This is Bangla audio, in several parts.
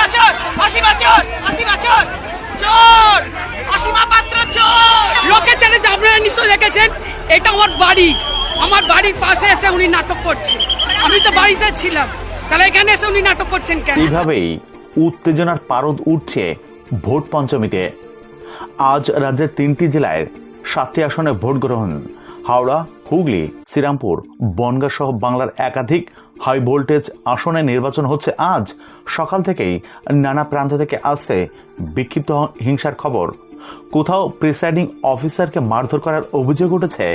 অসীমা চোর অসীমা চোর অসীমা চোর চোর অসীমা পাত্র চোর। লোকের আপনারা নিশ্চয়ই দেখেছেন এটা আমার বাড়ি। আমার বাড়ির পাশে এসে উনি নাটক করছেন আমি তো বাড়িতে ছিলাম। তাহলে এখানে এসে উনি নাটক করছেন কেন? এইভাবেই উত্তেজনার পারদ উঠছে ভোট পঞ্চমীতে। আজ রাজ্যের তিনটি জেলায় সাতটি আসনে ভোট গ্রহণ হাওড়া হুগলি শ্রীরামপুর বনগাঁ সহ বাংলার একাধিক হাই ভোল্টেজ আসনে নির্বাচন হচ্ছে আজ। সকাল থেকেই নানা প্রান্ত থেকে আসছে বিক্ষিপ্ত হিংসার খবর। কোথাও প্রিসাইডিং অফিসারকে মারধর করার অভিযোগ উঠেছে,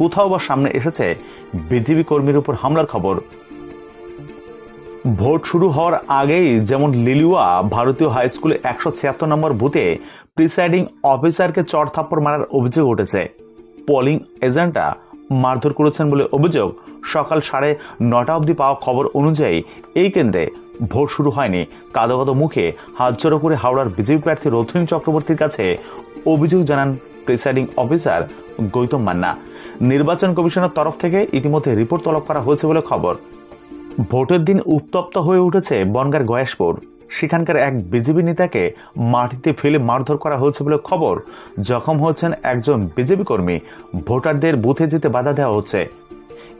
কোথাও বা সামনে এসেছে বিজেপি কর্মীর উপর হামলার খবর। ভোট শুরু হওয়ার আগেই যেমন লিলুয়া ভারতীয় হাই স্কুলে একশো ছিয়াত্তর নম্বর বুথে প্রিসাইডিং অফিসারকে চড় থাপ্পড় মারার অভিযোগ উঠেছে। পোলিং এজেন্টরা মারধর করেছেন বলে অভিযোগ। সকাল সাড়ে নটা অবধি পাওয়া খবর অনুযায়ী এই কেন্দ্রে ভোট শুরু হয়নি। কাদো কাদো মুখে হাত জড়ো করে হাওড়ার বিজেপি প্রার্থী রথিন চক্রবর্তীর কাছে অভিযোগ জানান প্রিসাইডিং অফিসার গৌতম মান্না। নির্বাচন কমিশনের তরফ থেকে ইতিমধ্যে রিপোর্ট তলব করা হয়েছে বলে খবর। ভোটের দিন উত্তপ্ত হয়ে উঠেছে বনগার গয়েশপুর। সেখানকার এক বিজেপি নেতাকে মাটিতে ফেলে মারধর করা হয়েছে বলে খবর। জখম হয়েছেন একজন বিজেপি কর্মী। ভোটারদের বুথে যেতে বাধা দেওয়া হচ্ছে।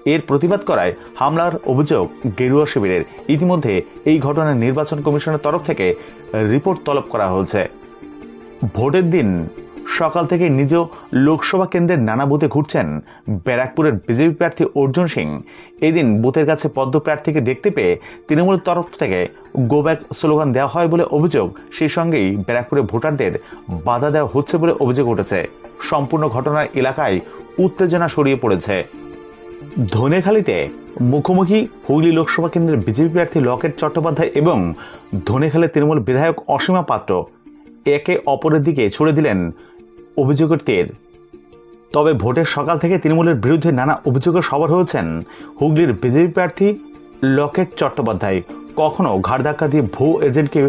এর প্রতিবাদ করায় হামলার অভিযোগ গেরুয়া শিবিরের। ইতিমধ্যে এই ঘটনায় নির্বাচন কমিশনের তরফ থেকে রিপোর্ট তলব করা হয়েছে। ভোটের দিন সকাল থেকে নিজেও লোকসভা কেন্দ্রের নানা বুথে ঘুরছেন ব্যারাকপুরের বিজেপি প্রার্থী অর্জুন সিং। এদিন বুথের কাছে পদ্ম প্রার্থীকে দেখতে পেয়ে তৃণমূলের তরফ থেকে গো ব্যাক স্লোগান দেওয়া হয় বলে অভিযোগ। সেই সঙ্গেই ব্যারাকপুরে ভোটারদের বাধা দেওয়া হচ্ছে বলে অভিযোগ উঠেছে। সম্পূর্ণ ঘটনার এলাকায় উত্তেজনা ছড়িয়ে পড়েছে। ধনেখালিতে মুখোমুখি হুগলি লোকসভা কেন্দ্রের বিজেপি প্রার্থী লকেট চট্টোপাধ্যায় এবং ধনেখালের তৃণমূল বিধায়ক অসীমা পাত্র একে অপরের দিকে ছুড়ে দিলেন অভিযোগের তীর। তবে ভোটের সকাল থেকে তৃণমূলের বিরুদ্ধে নানা অভিযোগের সবার হয়েছেন হুগলির বিজেপি প্রার্থী লকেট চট্টোপাধ্যায়। কখনো ঘাড় ধাক্কা দিয়ে ভূ এজেন্টকে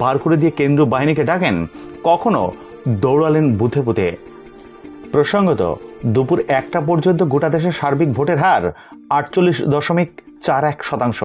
বার করে দিয়ে কেন্দ্রীয় বাহিনীকে ডাকেন, কখনো দৌড়ালেন বুথে বুথে। প্রসঙ্গত, দুপুর একটা পর্যন্ত গোটা দেশের সার্বিক ভোটের হার আটচল্লিশ দশমিক চার এক শতাংশ।